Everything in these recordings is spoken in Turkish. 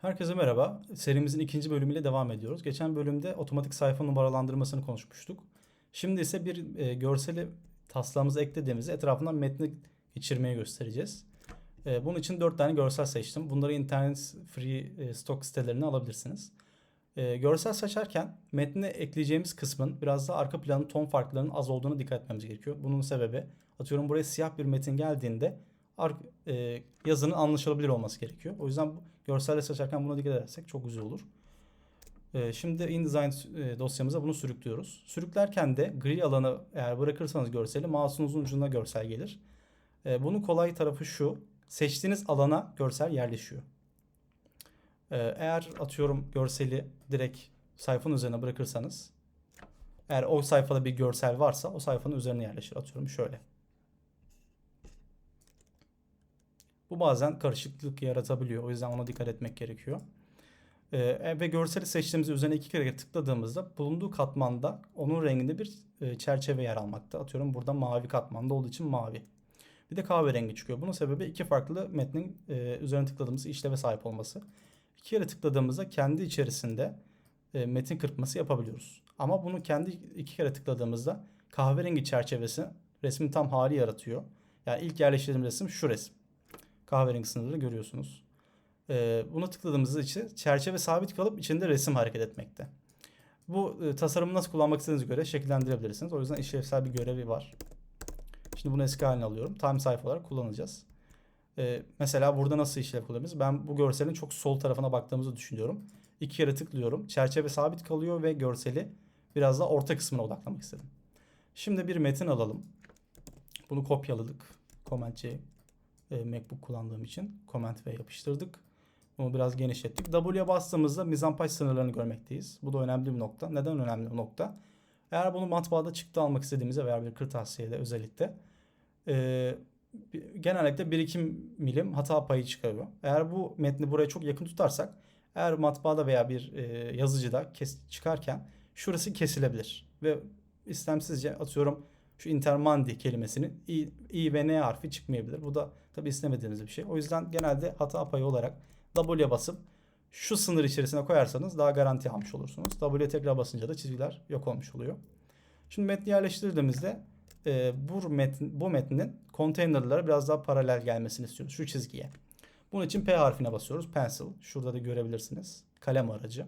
Herkese merhaba. Serimizin ikinci bölümüyle devam ediyoruz. Geçen bölümde otomatik sayfa numaralandırmasını konuşmuştuk. Şimdi ise bir e, görseli taslağımıza eklediğimizde etrafından metni geçirmeyi göstereceğiz. E, bunun için 4 tane görsel seçtim. Bunları internet free e, stock sitelerine alabilirsiniz. E, görsel seçerken metne ekleyeceğimiz kısmın biraz da arka planın ton farklarının az olduğuna dikkat etmemiz gerekiyor. Bunun sebebi atıyorum buraya siyah bir metin geldiğinde ar- e, yazının anlaşılabilir olması gerekiyor. O yüzden bu görselle seçerken buna dikkat edersek çok güzel olur. E, şimdi InDesign e, dosyamıza bunu sürüklüyoruz. Sürüklerken de gri alanı eğer bırakırsanız görseli mouse'unuzun ucuna görsel gelir. E, bunun kolay tarafı şu. Seçtiğiniz alana görsel yerleşiyor. E, eğer atıyorum görseli direkt sayfanın üzerine bırakırsanız eğer o sayfada bir görsel varsa o sayfanın üzerine yerleşir. Atıyorum şöyle. Bu bazen karışıklık yaratabiliyor. O yüzden ona dikkat etmek gerekiyor. Ee, ve görseli seçtiğimizde üzerine iki kere tıkladığımızda bulunduğu katmanda onun renginde bir e, çerçeve yer almakta. Atıyorum burada mavi katmanda olduğu için mavi. Bir de kahverengi çıkıyor. Bunun sebebi iki farklı metnin e, üzerine tıkladığımız işleve sahip olması. İki kere tıkladığımızda kendi içerisinde e, metin kırpması yapabiliyoruz. Ama bunu kendi iki kere tıkladığımızda kahverengi çerçevesi resmin tam hali yaratıyor. Yani ilk yerleştirdiğim resim şu resim kahverengi sınırları görüyorsunuz. Ee, buna tıkladığımızda için çerçeve sabit kalıp içinde resim hareket etmekte. Bu e, tasarımı nasıl kullanmak istediğinize göre şekillendirebilirsiniz. O yüzden işlevsel bir görevi var. Şimdi bunu eski haline alıyorum. Time sayfa olarak kullanacağız. Ee, mesela burada nasıl işlev kullanabiliriz? Ben bu görselin çok sol tarafına baktığımızı düşünüyorum. İki kere tıklıyorum. Çerçeve sabit kalıyor ve görseli biraz daha orta kısmına odaklamak istedim. Şimdi bir metin alalım. Bunu kopyaladık. Command C e, MacBook kullandığım için Command V yapıştırdık. Bunu biraz genişlettik. W'ye bastığımızda mizampaj sınırlarını görmekteyiz. Bu da önemli bir nokta. Neden önemli bir nokta? Eğer bunu matbaada çıktı almak istediğimizde veya bir kırtasiyede özellikle e, genellikle 1-2 milim hata payı çıkarıyor. Eğer bu metni buraya çok yakın tutarsak eğer matbaada veya bir e, yazıcıda kes, çıkarken şurası kesilebilir. Ve istemsizce atıyorum şu intermandi kelimesinin i, i ve n harfi çıkmayabilir. Bu da tabi istemediğimiz bir şey. O yüzden genelde hata payı olarak W'ye basıp şu sınır içerisine koyarsanız daha garanti almış olursunuz. W'ye tekrar basınca da çizgiler yok olmuş oluyor. Şimdi metni yerleştirdiğimizde e, bu, metin, bu metnin konteynerlara biraz daha paralel gelmesini istiyoruz. Şu çizgiye. Bunun için P harfine basıyoruz. Pencil. Şurada da görebilirsiniz. Kalem aracı.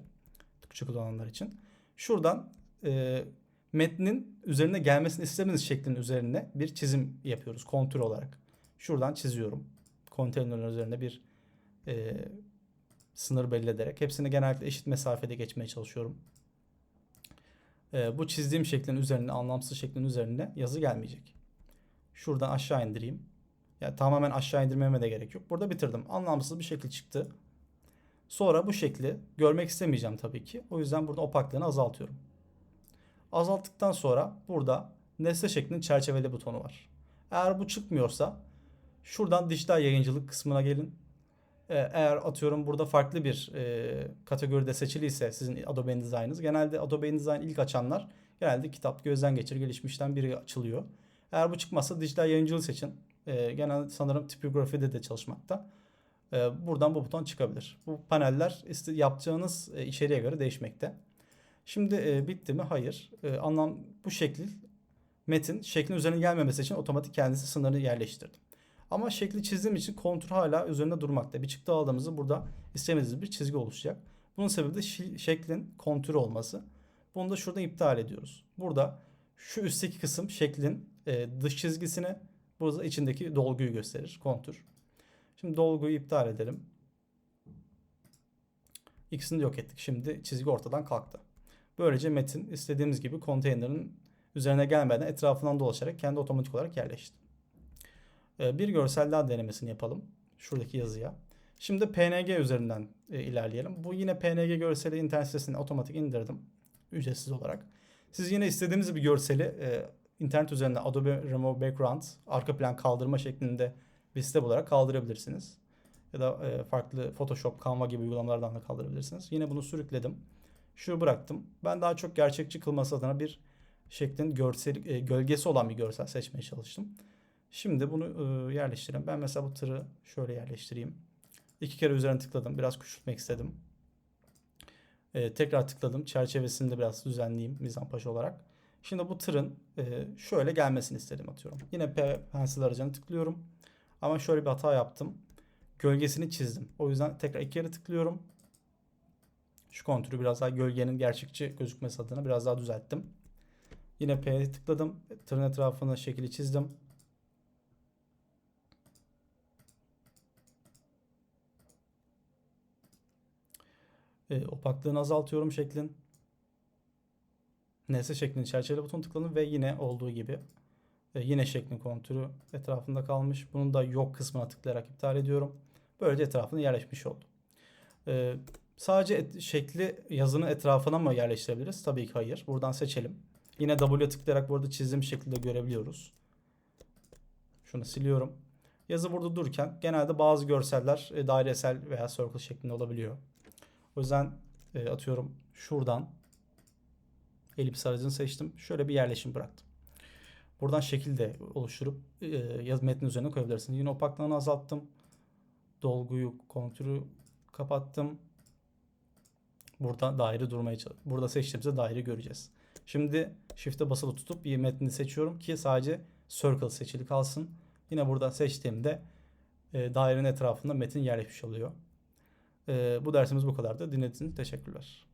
Küçük olanlar için. Şuradan e, metnin üzerine gelmesini istediğimiz şeklin üzerine bir çizim yapıyoruz kontür olarak. Şuradan çiziyorum. Konteynerin üzerine bir e, sınır belli. Hepsini genellikle eşit mesafede geçmeye çalışıyorum. E, bu çizdiğim şeklin üzerine, anlamsız şeklin üzerine yazı gelmeyecek. Şuradan aşağı indireyim. Yani tamamen aşağı indirmeme de gerek yok. Burada bitirdim. Anlamsız bir şekil çıktı. Sonra bu şekli görmek istemeyeceğim tabii ki. O yüzden burada opaklığını azaltıyorum. Azalttıktan sonra burada nesne şeklinin çerçeveli butonu var. Eğer bu çıkmıyorsa şuradan dijital yayıncılık kısmına gelin. Ee, eğer atıyorum burada farklı bir e, kategoride seçiliyse sizin Adobe InDesign'ınız genelde Adobe InDesign ilk açanlar genelde kitap gözden geçir gelişmişten biri açılıyor. Eğer bu çıkmazsa dijital yayıncılığı seçin. E, genelde sanırım tipografide de çalışmakta. E, buradan bu buton çıkabilir. Bu paneller yapacağınız e, içeriğe göre değişmekte. Şimdi e, bitti mi? Hayır. E, anlam bu şekil metin şeklin üzerine gelmemesi için otomatik kendisi sınırını yerleştirdi. Ama şekli çizdiğim için kontur hala üzerinde durmakta. Bir çıktı aldığımızda burada istemediğimiz bir çizgi oluşacak. Bunun sebebi de şeklin kontürü olması. Bunu da şurada iptal ediyoruz. Burada şu üstteki kısım şeklin e, dış çizgisini burada içindeki dolguyu gösterir. Kontür. Şimdi dolguyu iptal edelim. İkisini de yok ettik. Şimdi çizgi ortadan kalktı. Böylece metin istediğimiz gibi konteynerin üzerine gelmeden etrafından dolaşarak kendi otomatik olarak yerleşti. Ee, bir görsel daha denemesini yapalım. Şuradaki yazıya. Şimdi PNG üzerinden e, ilerleyelim. Bu yine PNG görseli internet sitesine otomatik indirdim. Ücretsiz olarak. Siz yine istediğiniz bir görseli e, internet üzerinde Adobe Remove Background arka plan kaldırma şeklinde bir site olarak kaldırabilirsiniz. Ya da e, farklı Photoshop, Canva gibi uygulamalardan da kaldırabilirsiniz. Yine bunu sürükledim. Şu bıraktım. Ben daha çok gerçekçi kılması adına bir şeklin görsel, e, gölgesi olan bir görsel seçmeye çalıştım. Şimdi bunu e, yerleştirelim. Ben mesela bu tırı şöyle yerleştireyim. İki kere üzerine tıkladım. Biraz küçültmek istedim. Ee, tekrar tıkladım. Çerçevesini de biraz düzenleyeyim mizampaj olarak. Şimdi bu tırın e, şöyle gelmesini istedim atıyorum. Yine P pencil aracına tıklıyorum. Ama şöyle bir hata yaptım. Gölgesini çizdim. O yüzden tekrar iki kere tıklıyorum. Şu kontürü biraz daha gölgenin gerçekçi gözükmesi adına biraz daha düzelttim. Yine P'ye tıkladım. Tırın etrafına şekli çizdim. E, opaklığını azaltıyorum şeklin. Nesne şeklini çerçeve butonu tıkladım ve yine olduğu gibi e, yine şeklin kontürü etrafında kalmış. Bunu da yok kısmına tıklayarak iptal ediyorum. Böylece etrafına yerleşmiş oldu. E, sadece et- şekli yazının etrafına mı yerleştirebiliriz? Tabii ki hayır. Buradan seçelim. Yine W'ye tıklayarak burada çizdiğim şekilde görebiliyoruz. Şunu siliyorum. Yazı burada dururken genelde bazı görseller e, dairesel veya circle şeklinde olabiliyor. O yüzden e, atıyorum şuradan elips aracını seçtim. Şöyle bir yerleşim bıraktım. Buradan şekil de oluşturup e, yaz metnin üzerine koyabilirsiniz. Yine opaklığını azalttım. Dolguyu, kontürü kapattım. Burada daire durmaya çalış. Burada seçtiğimizde daire göreceğiz. Şimdi shift'e basılı tutup bir metni seçiyorum ki sadece circle seçili kalsın. Yine buradan seçtiğimde e, dairenin etrafında metin yerleşmiş oluyor. E, bu dersimiz bu kadardı. Dinlediğiniz için teşekkürler.